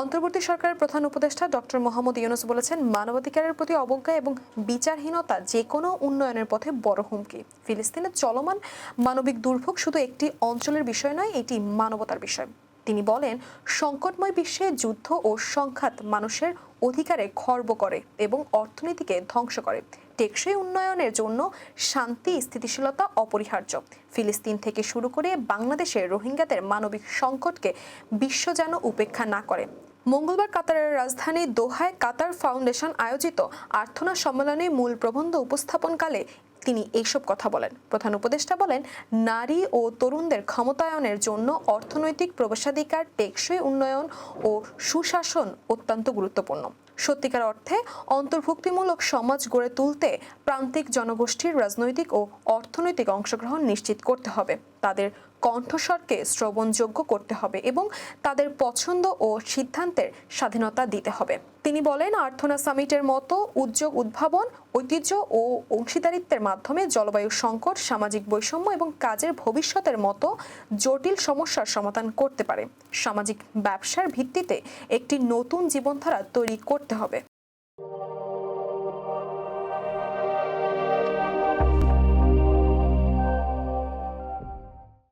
অন্তর্বর্তী সরকারের প্রধান উপদেষ্টা ডক্টর মোহাম্মদ ইউনুস বলেছেন, মানবাধিকারের প্রতি অবজ্ঞা এবং বিচারহীনতা যে কোনো উন্নয়নের পথে বড় হুমকি। ফিলিস্তিনের চলমান মানবিক দুর্ভোগ শুধু একটি অঞ্চলের বিষয় নয়, এটি মানবতার বিষয়। তিনি বলেন, সংকটময় বিশ্বে যুদ্ধ ও সংঘাত মানুষের অধিকারে খর্ব করে এবং অর্থনীতিকে ধ্বংস করে। টেকসই উন্নয়নের জন্য শান্তি, স্থিতিশীলতা অপরিহার্য। ফিলিস্তিন থেকে শুরু করে বাংলাদেশের রোহিঙ্গাদের মানবিক সংকটকে বিশ্ব যেন উপেক্ষা না করে। মঙ্গলবার কাতারের রাজধানী দোহায় কাতার ফাউন্ডেশন আয়োজিত আর্থনা সম্মেলনে মূল প্রবন্ধ উপস্থাপনকালে তিনি এইসব কথা বলেন। প্রধান উপদেষ্টা বলেন, নারী ও তরুণদের ক্ষমতায়নের জন্য অর্থনৈতিক প্রবেশাধিকার টেকসই উন্নয়ন ও সুশাসন অত্যন্ত গুরুত্বপূর্ণ। সত্যিকার অর্থে অন্তর্ভুক্তিমূলক সমাজ গড়ে তুলতে প্রান্তিক জনগোষ্ঠীর রাজনৈতিক ও অর্থনৈতিক অংশগ্রহণ নিশ্চিত করতে হবে। তাদের কণ্ঠস্বরকে শ্রবণযোগ্য করতে হবে এবং তাদের পছন্দ ও সিদ্ধান্তের স্বাধীনতা দিতে হবে। তিনি বলেন, আর্থনা সামিটের মতো উদ্যোগ, উদ্ভাবন, ঐতিহ্য ও অংশীদারিত্বের মাধ্যমে জলবায়ু সংকট, সামাজিক বৈষম্য এবং কাজের ভবিষ্যতের মতো জটিল সমস্যার সমাধান করতে পারে। সামাজিক ব্যবসার ভিত্তিতে একটি নতুন জীবনধারা তৈরি করতে হবে।